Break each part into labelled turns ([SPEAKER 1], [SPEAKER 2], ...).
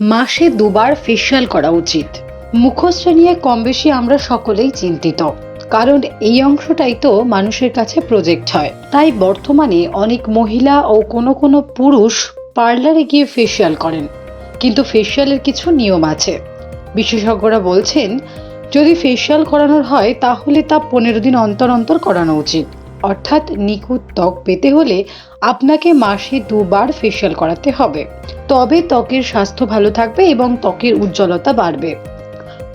[SPEAKER 1] মাসে দুবার ফেশিয়াল করা উচিত। মুখশ্র নিয়ে কম বেশি আমরা সকলেই চিন্তিত। কারণ এই অংশটাই তো মানুষের কাছে প্রজেক্ট হয়। তাই বর্তমানে অনেক মহিলা ও কোনো কোনো পুরুষ পার্লারে গিয়ে ফেশিয়াল করেন। কিন্তু ফেশিয়ালের কিছু নিয়ম আছে। বিশেষজ্ঞরা বলছেন, যদি ফেশিয়াল করানোর হয়, তাহলে তা পনেরো দিন অন্তর অন্তর করানো উচিত। অর্থাৎ নিখুঁত ত্বক পেতে হলে আপনাকে মাসে দুবার ফেশিয়াল করাতে হবে। তবে ত্বকের স্বাস্থ্য ভালো থাকবে এবং ত্বকের উজ্জ্বলতা বাড়বে।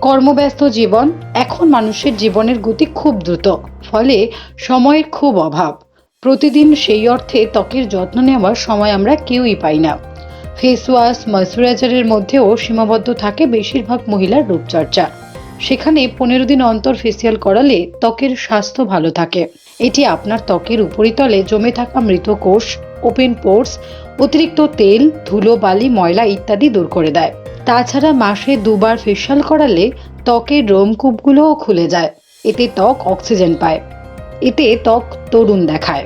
[SPEAKER 1] কর্মব্যস্ত জীবন এখন মানুষের জীবনের গতি খুব দ্রুত, ফলে সময়ের খুব অভাব। প্রতিদিন সেই অর্থে ত্বকের যত্ন নেওয়ার সময় আমরা কেউই পাই না। ফেস ওয়াশ ময়শ্চারাইজারের মধ্যেও সীমাবদ্ধ থাকে বেশিরভাগ মহিলার রূপচর্চা। সেখানে পনেরো দিন অন্তর ফেসিয়াল করালে ত্বকের স্বাস্থ্য ভালো থাকে। এটি আপনার ত্বকের উপরিতলে জমে থাকা মৃত কোষ, ওপেন পোর্স, অতিরিক্ত তেল, ধুলো, বালি, ময়লা ইত্যাদি দূর করে দেয়। তাছাড়া মাসে দুবার ফেসিয়াল করালে ত্বকের রোমকূপগুলোও খুলে যায়। এতে ত্বক অক্সিজেন পায়। এতে ত্বক তরুণ দেখায়।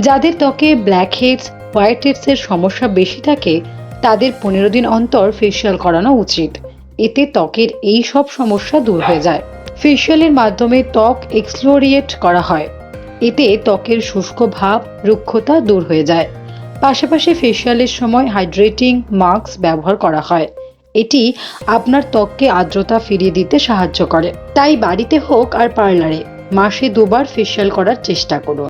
[SPEAKER 1] যাদের ত্বকে ব্ল্যাক হেডস, হোয়াইট হেডসের সমস্যা বেশি থাকে, তাদের পনেরো দিন অন্তর ফেসিয়াল করানো উচিত। এতে ত্বকের এই সব সমস্যা দূর হয়ে যায়। ফেশিয়ালের মাধ্যমে ত্বক এক্সফ্লোরিয়েট করা হয়। এতে ত্বকের শুষ্ক ভাব, রুক্ষতা দূর হয়ে যায়। পাশাপাশি ফেশিয়ালের সময় হাইড্রেটিং মাস্ক ব্যবহার করা হয়। এটি আপনার ত্বককে আর্দ্রতা ফিরিয়ে দিতে সাহায্য করে। তাই বাড়িতে হোক আর পার্লারে, মাসে দুবার ফেশিয়াল করার চেষ্টা করুন।